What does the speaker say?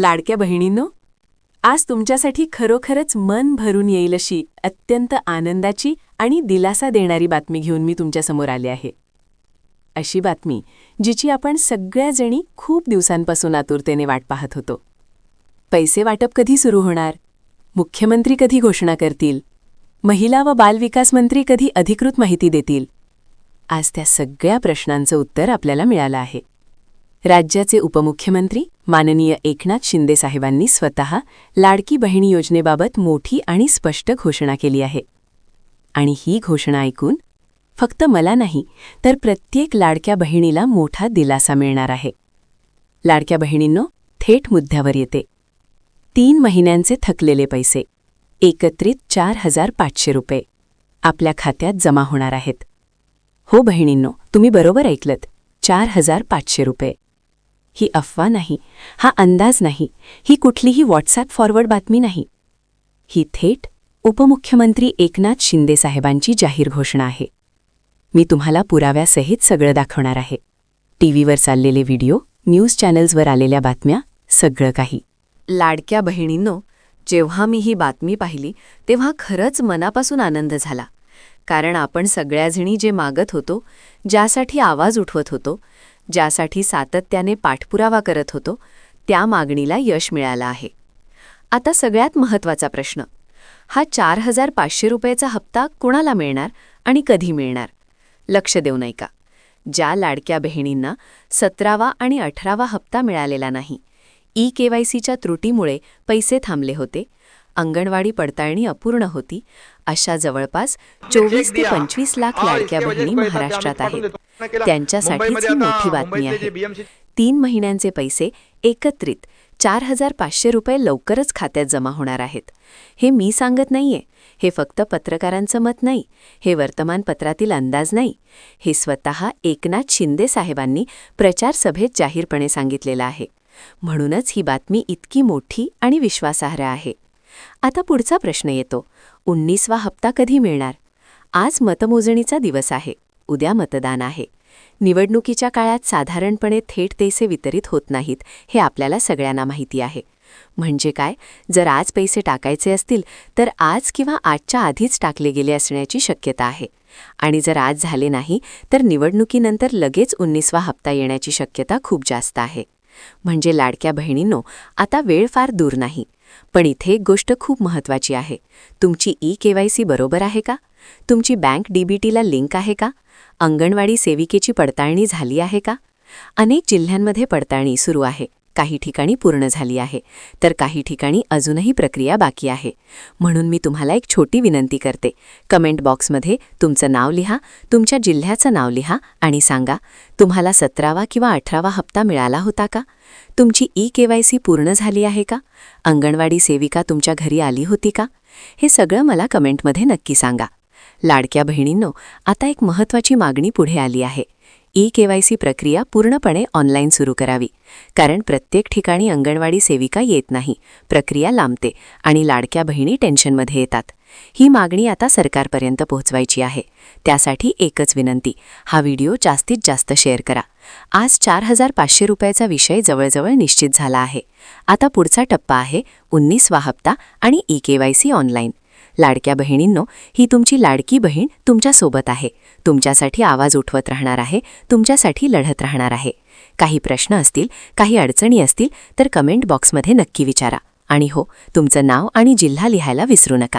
लाडक्या बहिणींनो आज तुमच्यासाठी खरोखरच मन भरून येईल अशी अत्यंत आनंदाची आणि दिलासा देणारी बातमी घेऊन मी तुमच्यासमोर आले आहे. अशी बातमी जिची आपण सगळ्याजणी खूप दिवसांपासून आतुरतेने वाट पाहत होतो. पैसे वाटप कधी सुरू होणार? मुख्यमंत्री कधी घोषणा करतील? महिला व बालविकास मंत्री कधी अधिकृत माहिती देतील? आज त्या सगळ्या प्रश्नांचं उत्तर आपल्याला मिळालं आहे. राज्याचे उपमुख्यमंत्री माननीय एकनाथ शिंदे साहेबांनी स्वतः लाडकी बहिणी योजनेबाबत मोठी आणि स्पष्ट घोषणा केली आहे. आणि ही घोषणा ऐकून फक्त मला नाही तर प्रत्येक लाडक्या बहिणीला मोठा दिलासा मिळणार आहे. लाडक्या बहिणींनो थेट मुद्द्यावर येते. तीन महिन्यांचे थकलेले पैसे एकत्रित चार हजार पाचशे रुपये आपल्या खात्यात जमा होणार आहेत. हो बहिणींनो तुम्ही बरोबर ऐकलत चार हजार पाचशे रुपये. ही अफवा नाही हा अंदाज नाही ही कुठलीही व्हॉट्सॲप फॉरवर्ड बातमी नाही. ही थेट उपमुख्यमंत्री एकनाथ शिंदे साहेबांची जाहीर घोषणा आहे. मी तुम्हाला पुराव्यासहित सगळं दाखवणार आहे. टीव्हीवर चाललेले व्हिडिओ न्यूज चॅनल्सवर आलेल्या बातम्या सगळं काही. लाडक्या बहिणींनो जेव्हा मी ही बातमी पाहिली तेव्हा खरंच मनापासून आनंद झाला. कारण आपण सगळ्याजणी जे मागत होतो ज्यासाठी आवाज उठवत होतो ज्यासाठी सातत्याने पाठपुरावा करत होतो त्या मागणीला यश मिळालं आहे. आता सगळ्यात महत्त्वाचा प्रश्न. हा चार हजार पाचशे रुपयाचा हप्ता कुणाला मिळणार आणि कधी मिळणार? लक्ष देऊ नाही का ज्या लाडक्या बहिणींना सतरावा आणि अठरावा हप्ता मिळालेला नाही ई केवायसीच्या त्रुटीमुळे पैसे थांबले होते अंगणवाडी पडताळणी अपूर्ण होती. अशा जवळपास चोवीस ते पंचवीस लाख लाडक्या बहिणी महाराष्ट्रात आहेत. त्यांच्यासाठीच ही मोठी बातमी आहे. तीन महिन्यांचे पैसे एकत्रित चार हजार पाचशे रुपये लवकरच खात्यात जमा होणार आहेत. हे मी सांगत नाहीये. हे फक्त पत्रकारांचं मत नाही. हे वर्तमानपत्रातील अंदाज नाही. हे स्वतः एकनाथ शिंदे साहेबांनी प्रचार सभेत जाहीरपणे सांगितलेलं आहे. म्हणूनच ही बातमी इतकी मोठी आणि विश्वासार्ह आहे. आता पुढचा प्रश्न येतो. उन्नीसवा हप्ता कधी मिळणार? आज मतमोजणीचा दिवस आहे. उद्या मतदान आहे. निवडणुकीच्या काळात साधारणपणे थेट पैसे वितरित होत नाहीत हे आपल्याला सगळ्यांना माहिती आहे. म्हणजे काय? जर आज पैसे टाकायचे असतील तर आज किंवा आजच्या आधीच टाकले गेले असण्याची शक्यता आहे. आणि जर आज झाले नाही तर निवडणुकीनंतर लगेच उन्नीसवा हप्ता येण्याची शक्यता खूप जास्त आहे. म्हणजे लाडक्या बहिणींनो आता वेळ फार दूर नाही. पण इथे एक गोष्ट खूप महत्त्वाची आहे. तुमची ई केवायसी बरोबर आहे का? तुमची बँक डीबीटीला लिंक आहे का? अंगणवाडी सेविकेची पडताळणी झाली आहे का? अनेक जिल्ह्यांमध्ये पडताळणी सुरू आहे. काही ठिकाणी पूर्ण झाली आहे. तर काही ठिकाणी अजूनही प्रक्रिया बाकी आहे. म्हणून मी तुम्हाला एक छोटी विनंती करते. कमेंट बॉक्समध्ये तुमचं नाव लिहा तुमच्या जिल्ह्याचं नाव लिहा आणि सांगा तुम्हाला सतरावा किंवा अठरावा हप्ता मिळाला होता का? तुमची ई केवायसी पूर्ण झाली आहे का? अंगणवाडी सेविका तुमच्या घरी आली होती का? हे सगळं मला कमेंटमध्ये नक्की सांगा. लाडक्या बहिणींनो आता एक महत्त्वाची मागणी पुढे आली आहे. ई केवायसी प्रक्रिया पूर्णपणे ऑनलाईन सुरू करावी. कारण प्रत्येक ठिकाणी अंगणवाडी सेविका येत नाही प्रक्रिया लांबते आणि लाडक्या बहिणी टेन्शनमध्ये येतात. ही मागणी आता सरकारपर्यंत पोहोचवायची आहे. त्यासाठी एकच विनंती हा व्हिडिओ जास्तीत जास्त शेअर करा. आज चार हजार पाचशे रुपयाचा विषय जवळजवळ निश्चित झाला आहे. आता पुढचा टप्पा आहे उन्नीसवा हप्ता आणि ई केवायसी ऑनलाईन. लाडक्या बहिणींनो ही तुमची लाडकी बहीण तुमच्यासोबत आहे. तुमच्यासाठी आवाज उठवत राहणार आहे तुमच्यासाठी लढत राहणार आहे. काही प्रश्न असतील काही अडचणी असतील तर कमेंट बॉक्समध्ये नक्की विचारा. आणि हो तुमचं नाव आणि जिल्हा लिहायला विसरू नका.